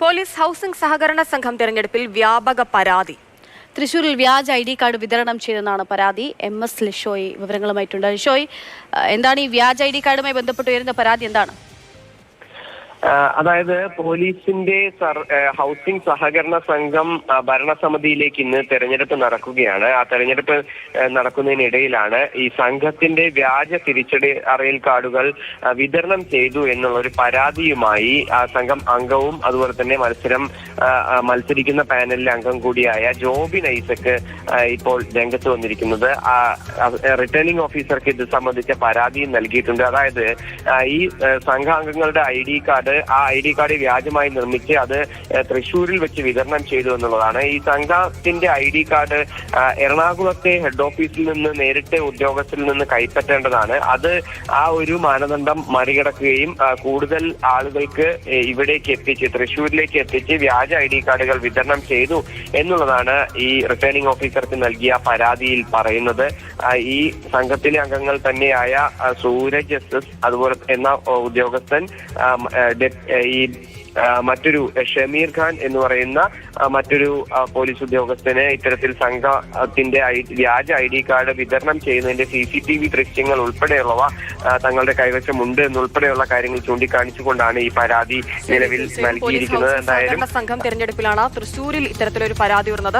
Police housing സഹകരണ സംഘം തെരഞ്ഞെടുപ്പിൽ വ്യാപക പരാതി. തൃശൂരിൽ വ്യാജ ഐ ഡി കാർഡ് വിതരണം ചെയ്തെന്നാണ് പരാതി. എം എസ് ലിഷോയ് വിവരങ്ങളുമായിട്ടുണ്ട്. ലിഷോയ് എന്താണ് ഈ വ്യാജ ഐ ഡി കാർഡുമായി ബന്ധപ്പെട്ട് ഉയരുന്ന പരാതി എന്താണ്? അതായത് പോലീസിന്റെ ഹൗസിംഗ് സഹകരണ സംഘം ഭരണസമിതിയിലേക്ക് ഇന്ന് തെരഞ്ഞെടുപ്പ് നടക്കുകയാണ്. ആ തെരഞ്ഞെടുപ്പ് നടക്കുന്നതിനിടയിലാണ് ഈ സംഘത്തിന്റെ വ്യാജ തിരിച്ചടി അറിയൽ കാർഡുകൾ വിതരണം ചെയ്തു എന്നുള്ള ഒരു പരാതിയുമായി ആ സംഘം അംഗവും അതുപോലെ തന്നെ മത്സരം മത്സരിക്കുന്ന പാനലിലെ അംഗം കൂടിയായ ജോബിൻ ഐസക്ക് ഇപ്പോൾ രംഗത്ത് വന്നിരിക്കുന്നത്. റിട്ടേണിംഗ് ഓഫീസർക്ക് ഇത് സംബന്ധിച്ച പരാതിയും നൽകിയിട്ടുണ്ട്. അതായത് ഈ സംഘാംഗങ്ങളുടെ ഐ ഡി കാർഡ് ആ ഐ ഡി കാർഡ് വ്യാജമായി നിർമ്മിച്ച് അത് തൃശൂരിൽ വെച്ച് വിതരണം ചെയ്തു എന്നുള്ളതാണ്. ഈ സംഘത്തിന്റെ ഐ ഡി കാർഡ് എറണാകുളത്തെ ഹെഡ് ഓഫീസിൽ നിന്ന് നേരിട്ട് ഉദ്യോഗസ്ഥരിൽ നിന്ന് കൈപ്പറ്റേണ്ടതാണ്. അത് ആ ഒരു മാനദണ്ഡം മറികടക്കുകയും കൂടുതൽ ആളുകൾക്ക് ഇവിടേക്ക് എത്തിച്ച് തൃശ്ശൂരിലേക്ക് എത്തിച്ച് വ്യാജ ഐ ഡി കാർഡുകൾ വിതരണം ചെയ്തു എന്നുള്ളതാണ് ഈ റിട്ടേണിംഗ് ഓഫീസർക്ക് നൽകിയ പരാതിയിൽ പറയുന്നത്. ഈ സംഘത്തിലെ അംഗങ്ങൾ തന്നെയായ സൂരജ് എസ് അതുപോലെ എന്ന ഉദ്യോഗസ്ഥൻ ഈ മറ്റൊരു ഷമീർ ഖാൻ എന്ന് പറയുന്ന മറ്റൊരു പോലീസ് ഉദ്യോഗസ്ഥനെ ഇത്തരത്തിൽ സംഘത്തിന്റെ വ്യാജ ഐ ഡി കാർഡ് വിതരണം ചെയ്യുന്നതിന്റെ സി സി ടി വി ദൃശ്യങ്ങൾ ഉൾപ്പെടെയുള്ളവ തങ്ങളുടെ കൈവശമുണ്ട് എന്നുൾപ്പെടെയുള്ള കാര്യങ്ങൾ ചൂണ്ടിക്കാണിച്ചുകൊണ്ടാണ് ഈ പരാതി നിലവിൽ നൽകിയിരിക്കുന്നത്. എന്തായാലും സംഘം തെരഞ്ഞെടുപ്പിലാണ് തൃശൂരിൽ ഇത്തരത്തിലൊരു പരാതി ഉയർന്നത്.